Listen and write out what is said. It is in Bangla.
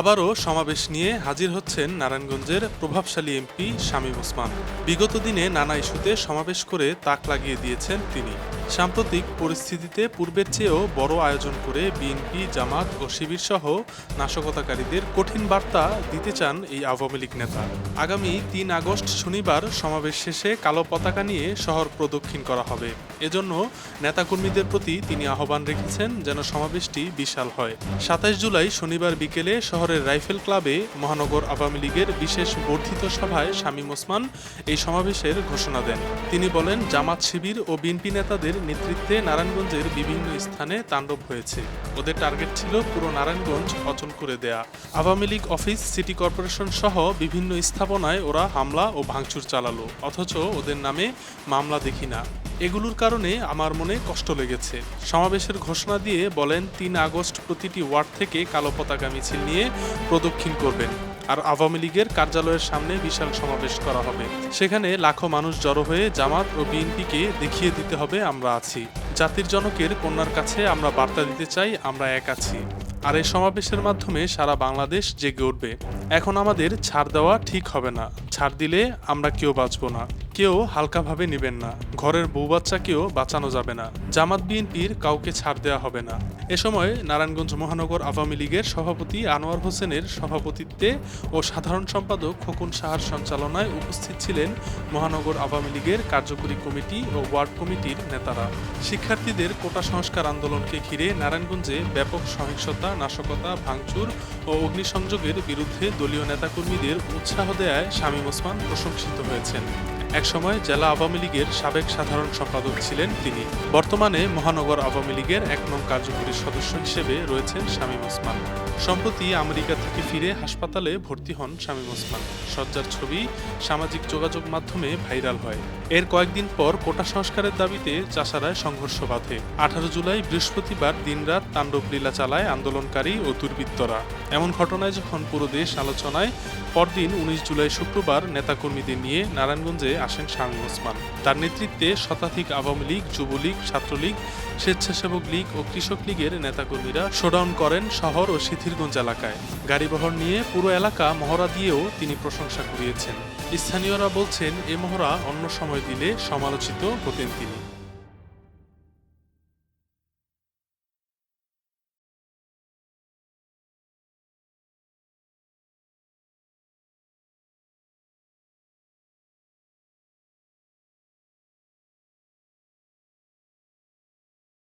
আবারও সমাবেশ নিয়ে হাজির হচ্ছেন নারায়ণগঞ্জের প্রভাবশালী এমপি শামীম ওসমান। বিগত দিনে নানা ইস্যুতে সমাবেশ করে তাক লাগিয়ে দিয়েছেন তিনি। সাম্প্রতিক পরিস্থিতিতে পূর্বের চেয়েও বড় আয়োজন করে বিএনপি, জামাত ও শিবির সহ নাশকতাকারীদের কঠিন বার্তা দিতে চান এই আওয়ামী লীগ নেতা। আগামী তিন আগস্ট শনিবার সমাবেশ শেষে কালো পতাকা নিয়ে শহর প্রদক্ষিণ করা হবে। এজন্য নেতাকর্মীদের প্রতি তিনি আহ্বান রেখেছেন যেন সমাবেশটি বিশাল হয়। সাতাশ জুলাই শনিবার বিকেলে শহরের রাইফেল ক্লাবে মহানগর আওয়ামী লীগের বিশেষ বর্ধিত সভায় শামীম ওসমান এই সমাবেশের ঘোষণা দেন। তিনি বলেন, জামাত শিবির ও বিএনপি নেতাদের নেতৃত্বে নারায়ণগঞ্জের বিভিন্ন স্থানে তাণ্ডব হয়েছে। ওদের টার্গেট ছিল পুরো নারায়ণগঞ্জ অচল করে দেয়া। Awami League, office, city corporation সহ বিভিন্ন স্থাপনায় ওরা হামলা ও ভাঙচুর চালালো। অথচ ওদের নামে মামলা দেখি না। এগুলোর কারণে আমার মনে কষ্ট লেগেছে। সমাবেশের ঘোষণা দিয়ে বলেন, তিন আগস্ট প্রতিটি ওয়ার্ড থেকে কালো পতাকা মিছিল নিয়ে প্রদক্ষিণ করবেন। আর আওয়ামী লীগের কার্যালয়ের সামনে বিশাল সমাবেশ করা হবে। সেখানে লাখো মানুষ জড়ো হয়ে জামাত ও বিএনপিকে দেখিয়ে দিতে হবে, আমরা আছি। জাতির জনকের কন্যার কাছে আমরা বার্তা দিতে চাই, আমরা এক আছি। আর এই সমাবেশের মাধ্যমে সারা বাংলাদেশ জেগে উঠবে। এখন আমাদের ছাড় দেওয়া ঠিক হবে না। ছাড় দিলে আমরা কেউ বাঁচবো না। কেউ হালকাভাবে নেবেন না। ঘরের বউ বাচ্চাকেও বাঁচানো যাবে না। জামাত বিএনপির কাউকে ছাড় দেওয়া হবে না। এ সময় নারায়ণগঞ্জ মহানগর আওয়ামী লীগের সভাপতি আনোয়ার হোসেনের সভাপতিত্বে ও সাধারণ সম্পাদক খোকন সাহার সঞ্চালনায় উপস্থিত ছিলেন মহানগর আওয়ামী লীগের কার্যকরী কমিটি ও ওয়ার্ড কমিটির নেতারা। শিক্ষার্থীদের কোটা সংস্কার আন্দোলনকে ঘিরে নারায়ণগঞ্জে ব্যাপক সহিংসতা, নাশকতা, ভাঙচুর ও অগ্নিসংযোগের বিরুদ্ধে দলীয় নেতাকর্মীদের উৎসাহ দেয়ায় শামীম ওসমান প্রশংসিত হয়েছেন। একসময় জেলা আওয়ামী লীগের সাবেক সাধারণ সম্পাদক ছিলেন তিনি। বর্তমানে মহানগর আওয়ামী লীগের এক নং কার্যকরী সদস্য হিসেবে রয়েছেন শামীম ওসমান। সম্প্রতি আমেরিকা থেকে ফিরে হাসপাতালে ভর্তি হন শামীম ওসমান। সজ্জার ছবি, সামাজিক যোগাযোগ মাধ্যমে ভাইরাল হয়। এর কয়েকদিন পর কোটা সংস্কারের দাবিতে চাষারায় সংঘর্ষ বাধে। আঠারো জুলাই বৃহস্পতিবার দিনরাত তাণ্ডব লীলা চালায় আন্দোলনকারী ও দুর্বৃত্তরা। এমন ঘটনায় যখন পুরো দেশ আলোচনায়, পরদিন উনিশ জুলাই শুক্রবার নেতাকর্মীদের নিয়ে নারায়ণগঞ্জে আসেন শামীম ওসমান। তার নেতৃত্বে শতাধিক আওয়ামী লীগ, যুবলীগ, ছাত্রলীগ, স্বেচ্ছাসেবক লীগ ও কৃষক লীগের নেতাকর্মীরা শোডাউন করেন শহর ও সিথিরগঞ্জ এলাকায়। গাড়িবহর নিয়ে পুরো এলাকা মহড়া দিয়েও তিনি প্রশংসা কুড়িয়েছেন। স্থানীয়রা বলছেন, এ মহড়া অন্য সময় দিলে সমালোচিত হতেন তিনি।